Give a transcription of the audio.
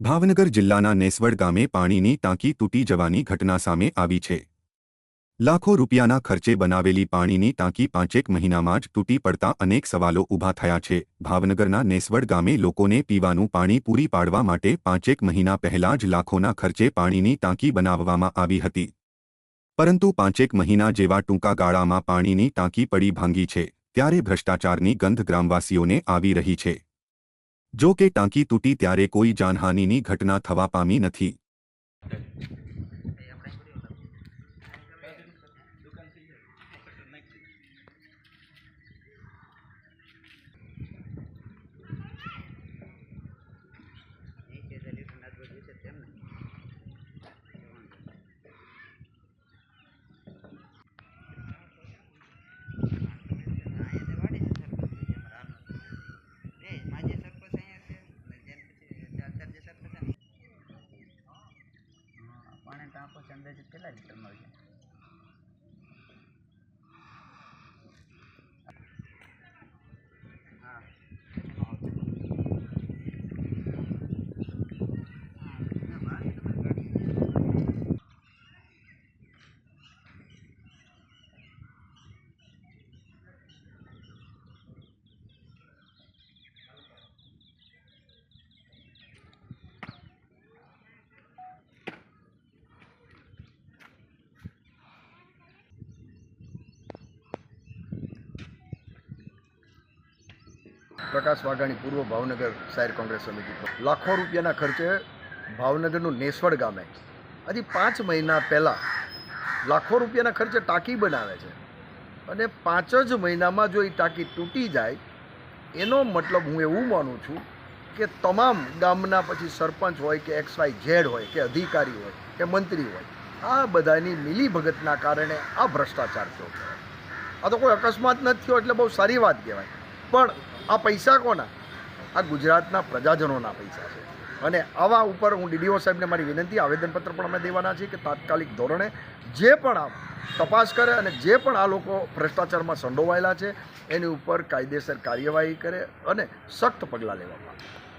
ભાવનગર જિલ્લાના નેસવડ ગામે પાણીની ટાંકી તૂટી જવાની ઘટના સામે આવી છે. લાખો રૂપિયાના ખર્ચે બનાવેલી પાણીની ટાંકી પાંચેક મહિનામાં જ તૂટી પડતા અનેક સવાલો ઊભા થયા છે. ભાવનગરના નેસવડ ગામે લોકોને પીવાનું પાણી પૂરી પાડવા માટે પાંચેક મહિના પહેલા જ લાખોના ખર્ચે પાણીની ટાંકી બનાવવામાં આવી હતી. પરંતુ પાંચેક મહિના જેવા ટૂંકા ગાળામાં પાણીની ટાંકી પડી ભાંગી છે, ત્યારે ભ્રષ્ટાચારની ગંધ ગ્રામવાસીઓને આવી રહી છે. જો કે ટાંકી તૂટી ત્યારે કોઈ જાનહાનિની ઘટના થવા પામી નથી. પાણી ટાંકો છે પ્રકાશ વાઘાણી પૂર્વ ભાવનગર શહેર કોંગ્રેસ સમિતિ. લાખો રૂપિયાના ખર્ચે ભાવનગરનું નેસવડ ગામે હજી પાંચ મહિના પહેલાં લાખો રૂપિયાના ખર્ચે ટાંકી બનાવે છે. અને પાંચ જ મહિનામાં જો એ ટાંકી તૂટી જાય, એનો મતલબ હું એવું માનું છું કે તમામ ગામના પછી સરપંચ હોય કે એક્સ વાય ઝેડ હોય કે અધિકારી હોય કે મંત્રી હોય, આ બધાની મિલીભગતના કારણે આ ભ્રષ્ટાચાર થયો. આ તો કોઈ અકસ્માત નથી થયો એટલે બહુ સારી વાત કહેવાય. પણ આ પૈસા કોના? આ ગુજરાતના પ્રજાજનોના પૈસા છે. અને આવા ઉપર હું ડીડીઓ સાહેબને મારી વિનંતી, આવેદનપત્ર પણ અમે દેવાના છીએ કે તાત્કાલિક ધોરણે જે પણ આ તપાસ કરે અને જે પણ આ લોકો ભ્રષ્ટાચારમાં સંડોવાયેલા છે, એની ઉપર કાયદેસર કાર્યવાહી કરે અને સખ્ત પગલાં લેવામાં આવે